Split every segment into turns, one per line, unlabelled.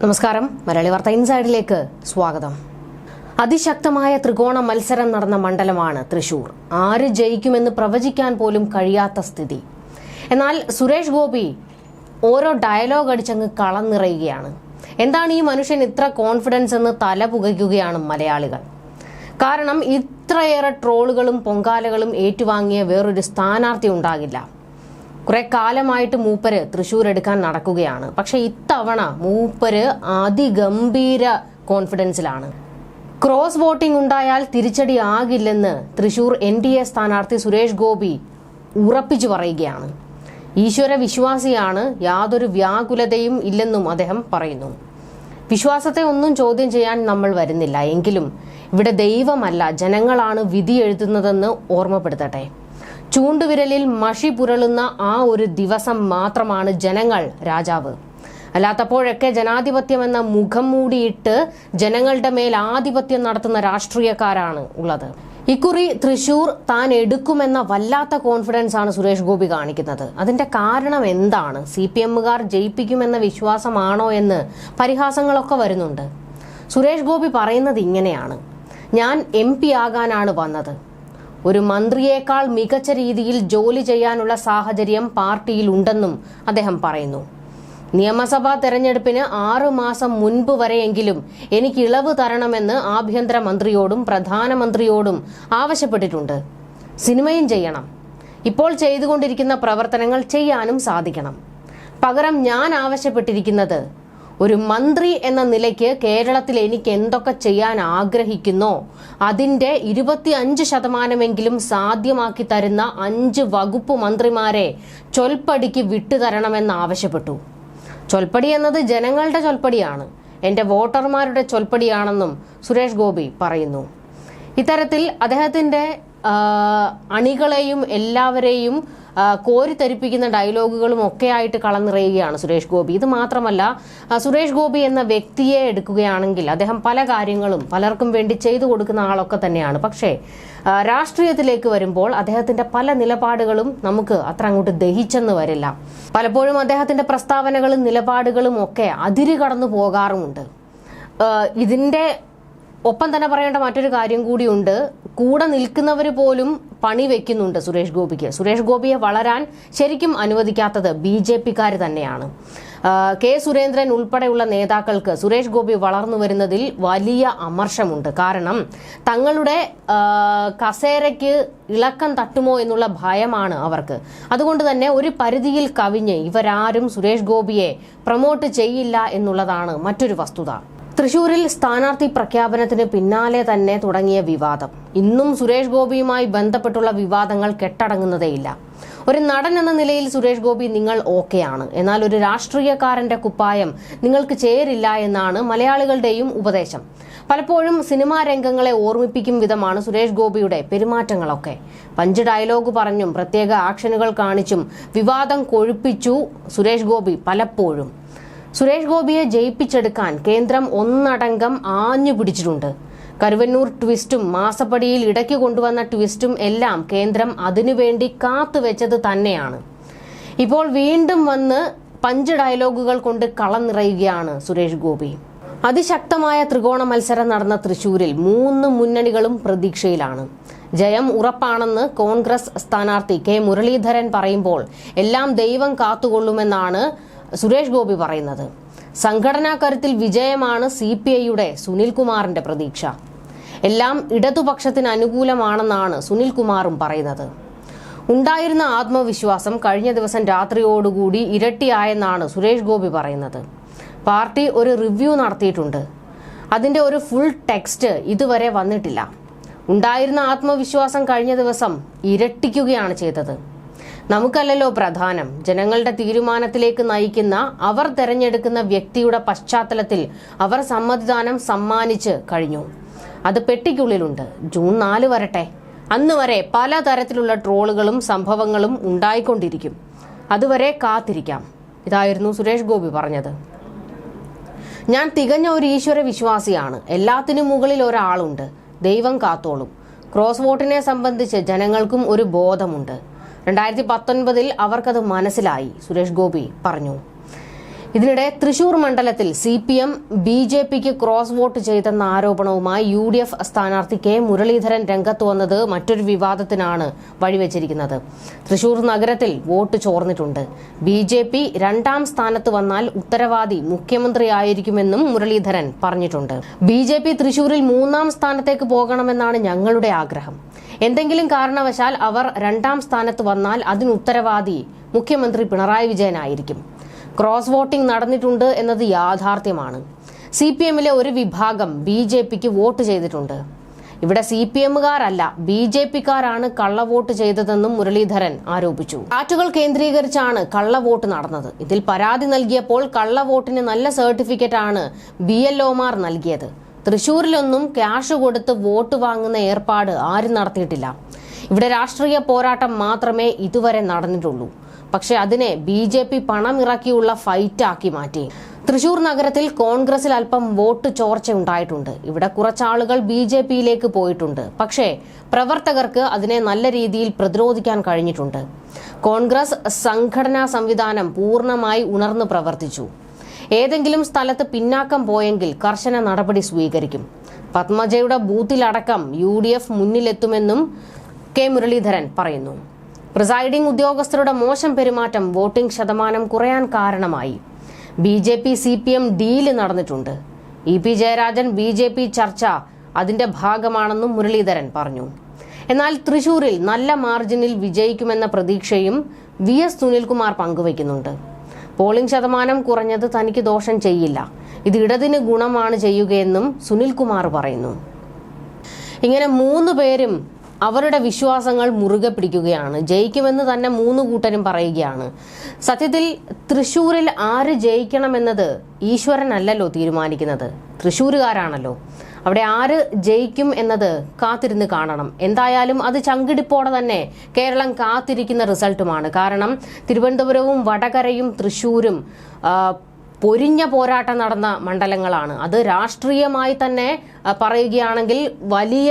നമസ്കാരം. മലയാളി വാർത്ത ഇൻസൈഡിലേക്ക് സ്വാഗതം. അതിശക്തമായ ത്രികോണ മത്സരം നടന്ന മണ്ഡലമാണ് തൃശൂർ. ആര് ജയിക്കുമെന്ന് പ്രവചിക്കാൻ പോലും കഴിയാത്ത സ്ഥിതി. എന്നാൽ സുരേഷ് ഗോപി ഓരോ ഡയലോഗ് അടിച്ചങ്ങ് കളം നിറയുകയാണ് എന്താണ് ഈ മനുഷ്യൻ ഇത്ര കോൺഫിഡൻസ് എന്ന് തല പുകയ്ക്കുകയാണ് മലയാളികൾ. കാരണം ഇത്രയേറെ ട്രോളുകളും പൊങ്കാലകളും ഏറ്റുവാങ്ങിയ വേറൊരു സ്ഥാനാർത്ഥി ഉണ്ടാകില്ല. കുറെ കാലമായിട്ട് മൂപ്പര് തൃശൂർ എടുക്കാൻ നടക്കുകയാണ്. പക്ഷെ ഇത്തവണ മൂപ്പര് അതിഗംഭീര കോൺഫിഡൻസിലാണ്. ക്രോസ് വോട്ടിംഗ് ഉണ്ടായാൽ തിരിച്ചടി ആകില്ലെന്ന് തൃശൂർ എൻ ഡി എ സ്ഥാനാർത്ഥി സുരേഷ് ഗോപി ഉറപ്പിച്ചു പറയുകയാണ്. ഈശ്വര വിശ്വാസിയാണ് യാതൊരു വ്യാകുലതയും ഇല്ലെന്നും അദ്ദേഹം പറയുന്നു. വിശ്വാസത്തെ ഒന്നും ചോദ്യം ചെയ്യാൻ നമ്മൾ വരുന്നില്ല. എങ്കിലും ഇവിടെ ദൈവമല്ല ജനങ്ങളാണ് വിധി എഴുതുന്നതെന്ന് ഓർമ്മപ്പെടുത്തട്ടെ. ചൂണ്ടുവിരലിൽ മഷി പുരളുന്ന ആ ഒരു ദിവസം മാത്രമാണ് ജനങ്ങൾ രാജാവ്. അല്ലാത്തപ്പോഴൊക്കെ ജനാധിപത്യം എന്ന മുഖം മൂടിയിട്ട് ജനങ്ങളുടെ മേൽ ആധിപത്യം നടത്തുന്ന രാഷ്ട്രീയക്കാരാണ് ഉള്ളത്. ഇക്കുറി തൃശൂർ താൻ എടുക്കുമെന്ന വല്ലാത്ത കോൺഫിഡൻസ് ആണ് സുരേഷ് ഗോപി കാണിക്കുന്നത്. അതിന്റെ കാരണം എന്താണ്? സി പി എമ്മുകാർ ജയിപ്പിക്കുമെന്ന വിശ്വാസമാണോ എന്ന് പരിഹാസങ്ങളൊക്കെ വരുന്നുണ്ട്. സുരേഷ് ഗോപി പറയുന്നത് ഇങ്ങനെയാണ്. ഞാൻ എം പി ആകാനാണ് വന്നത്. ഒരു മന്ത്രിയേക്കാൾ മികച്ച രീതിയിൽ ജോലി ചെയ്യാനുള്ള സാഹചര്യം പാർട്ടിയിൽ ഉണ്ടെന്നും അദ്ദേഹം പറയുന്നു. നിയമസഭാ തെരഞ്ഞെടുപ്പിന് ആറു മാസം മുൻപ് വരെയെങ്കിലും എനിക്ക് ഇളവ് തരണമെന്ന് ആഭ്യന്തരമന്ത്രിയോടും പ്രധാനമന്ത്രിയോടും ആവശ്യപ്പെട്ടിട്ടുണ്ട്. സിനിമയും ചെയ്യണം. ഇപ്പോൾ ചെയ്തുകൊണ്ടിരിക്കുന്ന പ്രവർത്തനങ്ങൾ ചെയ്യാനും സാധിക്കണം. പകരം ഞാൻ ആവശ്യപ്പെട്ടിരിക്കുന്നത് ഒരു മന്ത്രി എന്ന നിലയ്ക്ക് കേരളത്തിൽ എനിക്ക് എന്തൊക്കെ ചെയ്യാൻ ആഗ്രഹിക്കുന്നു? അതിന്റെ ഇരുപത്തി അഞ്ച് ശതമാനമെങ്കിലും സാധ്യമാക്കി തരുന്ന അഞ്ച് വകുപ്പ് മന്ത്രിമാരെ ചൊൽപ്പടിക്ക് വിട്ടുതരണമെന്ന് ആവശ്യപ്പെട്ടു. ചൊൽപ്പടി എന്നത് ജനങ്ങളുടെ ചൊൽപ്പടിയാണ്. എന്റെ വോട്ടർമാരുടെ ചൊൽപ്പടിയാണെന്നും സുരേഷ് ഗോപി പറയുന്നു. ഇത്തരത്തിൽ അദ്ദേഹത്തിന്റെ അണികളെയും എല്ലാവരെയും കോരിത്തരിപ്പിക്കുന്ന ഡയലോഗുകളും ഒക്കെ ആയിട്ട് കളന്നിറയുകയാണ് സുരേഷ് ഗോപി. ഇത് മാത്രമല്ല സുരേഷ് ഗോപി എന്ന വ്യക്തിയെ എടുക്കുകയാണെങ്കിൽ അദ്ദേഹം പല കാര്യങ്ങളും പലർക്കും വേണ്ടി ചെയ്തു കൊടുക്കുന്ന ആളൊക്കെ തന്നെയാണ്. പക്ഷേ രാഷ്ട്രീയത്തിലേക്ക് വരുമ്പോൾ അദ്ദേഹത്തിന്റെ പല നിലപാടുകളും നമുക്ക് അത്ര അങ്ങോട്ട് ദഹിച്ചെന്ന് വരില്ല. പലപ്പോഴും അദ്ദേഹത്തിന്റെ പ്രസ്താവനകളും നിലപാടുകളും ഒക്കെ അതിര് കടന്നു പോകാറുമുണ്ട്. ഇതിന്റെ ഒപ്പം തന്നെ പറയേണ്ട മറ്റൊരു കാര്യം കൂടിയുണ്ട്. കൂടെ നിൽക്കുന്നവർ പോലും പണി വെക്കുന്നുണ്ട് സുരേഷ് ഗോപിക്ക്. സുരേഷ് ഗോപിയെ വളരാൻ ശരിക്കും അനുവദിക്കാത്തത് ബി ജെ പിക്കാർ തന്നെയാണ്. കെ സുരേന്ദ്രൻ ഉൾപ്പെടെയുള്ള നേതാക്കൾക്ക് സുരേഷ് ഗോപി വളർന്നു വരുന്നതിൽ വലിയ അമർഷമുണ്ട്. കാരണം തങ്ങളുടെ കസേരയ്ക്ക് ഇളക്കം തട്ടുമോ എന്നുള്ള ഭയമാണ് അവർക്ക്. അതുകൊണ്ട് തന്നെ ഒരു പരിധിയിൽ കവിഞ്ഞ് ഇവരാരും സുരേഷ് ഗോപിയെ പ്രൊമോട്ട് ചെയ്യില്ല എന്നുള്ളതാണ് മറ്റൊരു വസ്തുത. തൃശൂരിൽ സ്ഥാനാർത്ഥി പ്രഖ്യാപനത്തിന് പിന്നാലെ തന്നെ തുടങ്ങിയ വിവാദം. ഇന്നും സുരേഷ് ഗോപിയുമായി ബന്ധപ്പെട്ടുള്ള വിവാദങ്ങൾ കെട്ടടങ്ങുന്നതേയില്ല. ഒരു നടൻ എന്ന നിലയിൽ സുരേഷ് ഗോപി നിങ്ങൾ ഓക്കെയാണ്. എന്നാൽ ഒരു രാഷ്ട്രീയക്കാരന്റെ കുപ്പായം നിങ്ങൾക്ക് ചേരില്ല എന്നാണ് മലയാളികളുടെയും ഉപദേശം. പലപ്പോഴും സിനിമാ രംഗങ്ങളെ ഓർമ്മിപ്പിക്കും വിധമാണ് സുരേഷ് ഗോപിയുടെ പെരുമാറ്റങ്ങളൊക്കെ. പഞ്ച് ഡയലോഗ് പറഞ്ഞും പ്രത്യേക ആക്ഷനുകൾ കാണിച്ചും വിവാദം കൊഴുപ്പിച്ചു സുരേഷ് ഗോപി പലപ്പോഴും. സുരേഷ് ഗോപിയെ ജയിപ്പിച്ചെടുക്കാൻ കേന്ദ്രം ഒന്നടങ്കം ആഞ്ഞു പിടിച്ചിട്ടുണ്ട്. കരുവന്നൂർ ട്വിസ്റ്റും മാസപ്പടിയിൽ ഇടയ്ക്ക് കൊണ്ടുവന്ന ട്വിസ്റ്റും എല്ലാം കേന്ദ്രം അതിനുവേണ്ടി കാത്തുവെച്ചത് തന്നെയാണ്. ഇപ്പോൾ വീണ്ടും വന്ന് പഞ്ച് ഡയലോഗുകൾ കൊണ്ട് കളം നിറയുകയാണ് സുരേഷ് ഗോപി. അതിശക്തമായ ത്രികോണ മത്സരം നടന്ന തൃശൂരിൽ മൂന്ന് മുന്നണികളും പ്രതീക്ഷയിലാണ്. ജയം ഉറപ്പാണെന്ന് കോൺഗ്രസ് സ്ഥാനാർത്ഥി കെ മുരളീധരൻ പറയുമ്പോൾ എല്ലാം ദൈവം കാത്തുകൊള്ളുമെന്നാണ് സുരേഷ് ഗോപി പറയുന്നത്. സംഘടനാ കരുത്തിൽ വിജയമാണ് സി പി ഐയുടെ സുനിൽകുമാറിന്റെ പ്രതീക്ഷ. എല്ലാം ഇടതുപക്ഷത്തിന് അനുകൂലമാണെന്നാണ് സുനിൽകുമാറും പറയുന്നത്. ഉണ്ടായിരുന്ന ആത്മവിശ്വാസം കഴിഞ്ഞ ദിവസം രാത്രിയോടുകൂടി ഇരട്ടിയായെന്നാണ് സുരേഷ് ഗോപി പറയുന്നത്. പാർട്ടി ഒരു റിവ്യൂ നടത്തിയിട്ടുണ്ട്. അതിന്റെ ഒരു ഫുൾ ടെക്സ്റ്റ് ഇതുവരെ വന്നിട്ടില്ല. ഉണ്ടായിരുന്ന ആത്മവിശ്വാസം കഴിഞ്ഞ ദിവസം ഇരട്ടിക്കുകയാണ് ചെയ്തത്. നമുക്കല്ലല്ലോ പ്രധാനം. ജനങ്ങളുടെ തീരുമാനത്തിലേക്ക് നയിക്കുന്ന അവർ തെരഞ്ഞെടുക്കുന്ന വ്യക്തിയുടെ പശ്ചാത്തലത്തിൽ അവർ സമ്മതിദാനം സമ്മാനിച്ച് കഴിഞ്ഞു. അത് പെട്ടിക്കുള്ളിലുണ്ട്. ജൂൺ നാല് വരട്ടെ. അന്ന് വരെ പലതരത്തിലുള്ള ട്രോളുകളും സംഭവങ്ങളും ഉണ്ടായിക്കൊണ്ടിരിക്കും. അതുവരെ കാത്തിരിക്കാം. ഇതായിരുന്നു സുരേഷ് ഗോപി പറഞ്ഞത്. ഞാൻ തികഞ്ഞ ഒരു ഈശ്വര വിശ്വാസിയാണ്. എല്ലാത്തിനും മുകളിൽ ഒരാളുണ്ട്. ദൈവം കാത്തോളും. ക്രോസ് വോട്ടിനെ സംബന്ധിച്ച് ജനങ്ങൾക്കും ഒരു ബോധമുണ്ട്. രണ്ടായിരത്തി പത്തൊൻപതിൽ അവർക്കത് മനസ്സിലായി. സുരേഷ് ഗോപി പറഞ്ഞു. ഇതിനിടെ തൃശൂർ മണ്ഡലത്തിൽ C P M B J പിക്ക് ക്രോസ് വോട്ട് ചെയ്തെന്ന ആരോപണവുമായി യു ഡി എഫ് സ്ഥാനാർത്ഥി കെ മുരളീധരൻ രംഗത്ത് വന്നത് മറ്റൊരു വിവാദത്തിനാണ് വഴിവെച്ചിരിക്കുന്നത്. തൃശൂർ നഗരത്തിൽ വോട്ട് ചോർന്നിട്ടുണ്ട്. ബി ജെ പി രണ്ടാം സ്ഥാനത്ത് വന്നാൽ ഉത്തരവാദി മുഖ്യമന്ത്രിയായിരിക്കുമെന്നും മുരളീധരൻ പറഞ്ഞിട്ടുണ്ട്. ബി ജെ പി തൃശൂരിൽ മൂന്നാം സ്ഥാനത്തേക്ക് പോകണമെന്നാണ് ഞങ്ങളുടെ ആഗ്രഹം. എന്തെങ്കിലും കാരണവശാൽ അവർ രണ്ടാം സ്ഥാനത്ത് വന്നാൽ അതിന് ഉത്തരവാദി മുഖ്യമന്ത്രി പിണറായി വിജയനായിരിക്കും. ക്രോസ് വോട്ടിംഗ് നടന്നിട്ടുണ്ട് എന്നത് യാഥാർത്ഥ്യമാണ്. സി പി എമ്മിലെ ഒരു വിഭാഗം ബി ജെ പിക്ക് വോട്ട് ചെയ്തിട്ടുണ്ട്. ഇവിടെ സി പി എമ്മുകാരല്ല ബി ജെ പിക്കാരാണ് കള്ളവോട്ട് ചെയ്തതെന്നും മുരളീധരൻ ആരോപിച്ചു. ഫ്ളാറ്റുകൾ കേന്ദ്രീകരിച്ചാണ് കള്ളവോട്ട് നടന്നത്. ഇതിൽ പരാതി നൽകിയപ്പോൾ കള്ളവോട്ടിന് നല്ല സർട്ടിഫിക്കറ്റ് ആണ് ബി എൽ ഒമാർ നൽകിയത്. തൃശൂരിലൊന്നും ക്യാഷ് കൊടുത്ത് വോട്ട് വാങ്ങുന്ന ഏർപ്പാട് ആരും നടത്തിയിട്ടില്ല. ഇവിടെ രാഷ്ട്രീയ പോരാട്ടം മാത്രമേ ഇതുവരെ നടന്നിട്ടുള്ളൂ. പക്ഷെ അതിനെ ബി ജെ പി പണമിറക്കിയുള്ള ഫൈറ്റാക്കി മാറ്റി. തൃശൂർ നഗരത്തിൽ കോൺഗ്രസിൽ അല്പം വോട്ട് ചോർച്ച ഉണ്ടായിട്ടുണ്ട് ഇവിടെ കുറച്ചാളുകൾ ബി ജെ പിയിലേക്ക് പോയിട്ടുണ്ട്. പക്ഷേ പ്രവർത്തകർക്ക് അതിനെ നല്ല രീതിയിൽ പ്രതിരോധിക്കാൻ കഴിഞ്ഞിട്ടുണ്ട്. കോൺഗ്രസ് സംഘടനാ സംവിധാനം പൂർണമായി ഉണർന്നു പ്രവർത്തിച്ചു. ഏതെങ്കിലും സ്ഥലത്ത് പിന്നാക്കം പോയെങ്കിൽ കർശന നടപടി സ്വീകരിക്കും. പത്മജയുടെ ബൂത്തിലടക്കം യു ഡി എഫ് മുന്നിലെത്തുമെന്നും കെ മുരളീധരൻ പറയുന്നു. പ്രിസൈഡിംഗ് ഉദ്യോഗസ്ഥരുടെ മോശം പെരുമാറ്റം വോട്ടിംഗ് ശതമാനം കുറയാൻ കാരണമായി. B J P C P M deal നടന്നിട്ടുണ്ട്. E P Jayarajan B J P ചർച്ച അതിന്റെ ഭാഗമാണെന്നും മുരളീധരൻ പറഞ്ഞു. എന്നാൽ തൃശൂരിൽ നല്ല മാർജിനിൽ വിജയിക്കുമെന്ന പ്രതീക്ഷയും വി എസ് സുനിൽകുമാർ പങ്കുവയ്ക്കുന്നുണ്ട്. പോളിംഗ് ശതമാനം കുറഞ്ഞത് തനിക്ക് ദോഷം ചെയ്യില്ല. ഇത് ഇടതിന് ഗുണമാണ് ചെയ്യുകയെന്നും സുനിൽകുമാർ പറയുന്നു. ഇങ്ങനെ മൂന്ന് പേരും അവരുടെ വിശ്വാസങ്ങൾ മുറുകെ പിടിക്കുകയാണ്. ജയിക്കുമെന്ന് തന്നെ മൂന്ന് കൂട്ടരും പറയുകയാണ്. സത്യത്തിൽ തൃശ്ശൂരിൽ ആര് ജയിക്കണമെന്നത് ഈശ്വരനല്ലല്ലോ തീരുമാനിക്കുന്നത്. തൃശ്ശൂരുകാരാണല്ലോ അവിടെ ആര് ജയിക്കും എന്നത് കാത്തിരുന്ന് കാണണം. എന്തായാലും അത് ചങ്കിടിപ്പോടെ തന്നെ കേരളം കാത്തിരിക്കുന്ന റിസൾട്ടുമാണ്. കാരണം തിരുവനന്തപുരവും വടകരയും തൃശൂരും ആ, പൊരിഞ്ഞ പോരാട്ടം നടന്ന മണ്ഡലങ്ങളാണ്. അത് രാഷ്ട്രീയമായി തന്നെ പറയുകയാണെങ്കിൽ വലിയ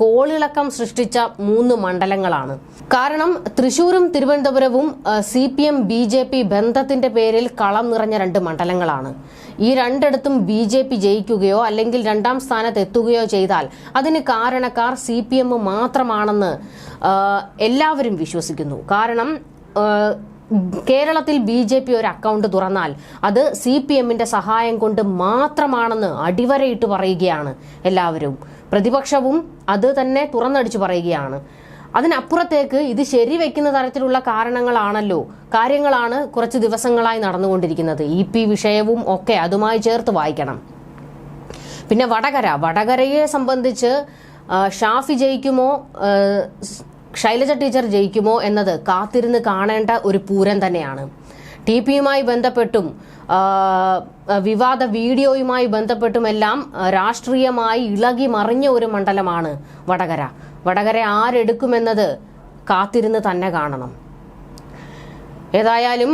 കോളിളക്കം സൃഷ്ടിച്ച മൂന്ന് മണ്ഡലങ്ങളാണ്. കാരണം തൃശൂരും തിരുവനന്തപുരവും C P M B J P ബന്ധത്തിന്റെ പേരിൽ കളം നിറഞ്ഞ രണ്ട് മണ്ഡലങ്ങളാണ്. ഈ രണ്ടിടത്തും ബി ജെ പി ജയിക്കുകയോ അല്ലെങ്കിൽ രണ്ടാം സ്ഥാനത്ത് എത്തുകയോ ചെയ്താൽ അതിന് കാരണക്കാർ സി പി എം മാത്രമാണെന്ന് എല്ലാവരും വിശ്വസിക്കുന്നു. കാരണം കേരളത്തിൽ ബി ജെ പി ഒരു അക്കൗണ്ട് തുറന്നാൽ അത് സി പി എമ്മിന്റെ സഹായം കൊണ്ട് മാത്രമാണെന്ന് അടിവരയിട്ട് പറയുകയാണ് എല്ലാവരും. പ്രതിപക്ഷവും അത് തന്നെ തുറന്നടിച്ചു പറയുകയാണ്. അതിനപ്പുറത്തേക്ക് ഇത് ശരിവെക്കുന്ന തരത്തിലുള്ള കാരണങ്ങളാണല്ലോ കാര്യങ്ങളാണ് കുറച്ച് ദിവസങ്ങളായി നടന്നുകൊണ്ടിരിക്കുന്നത്. ഇ പി വിഷയവും ഒക്കെ അതുമായി ചേർത്ത് വായിക്കണം. പിന്നെ വടകര വടകരയെ സംബന്ധിച്ച് ഷാഫി ജയിക്കുമോ ശൈലജ ടീച്ചർ ജയിക്കുമോ എന്നത് കാത്തിരുന്ന് കാണേണ്ട ഒരു പൂരം തന്നെയാണ്. ടി പിയുമായി ബന്ധപ്പെട്ടും വിവാദ വീഡിയോയുമായി ബന്ധപ്പെട്ടുമെല്ലാം രാഷ്ട്രീയമായി ഇളകി മറിഞ്ഞ ഒരു മണ്ഡലമാണ് വടകര. വടകര ആരെടുക്കുമെന്നത് കാത്തിരുന്ന് തന്നെ കാണണം. ഏതായാലും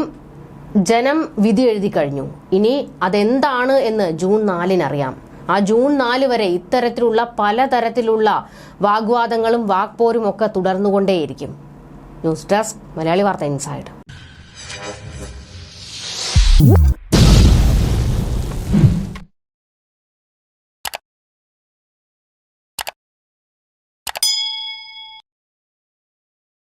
ജനം വിധി എഴുതി കഴിഞ്ഞു. ഇനി അതെന്താണ് എന്ന് ജൂൺ നാലിനറിയാം. ആ ജൂൺ നാല് വരെ ഇത്തരത്തിലുള്ള പലതരത്തിലുള്ള വാഗ്വാദങ്ങളും വാക്പോരും ഒക്കെ തുടർന്നുകൊണ്ടേയിരിക്കും. ന്യൂസ് ഡെസ്ക് മലയാളി വാർത്ത ഇൻസൈഡ്.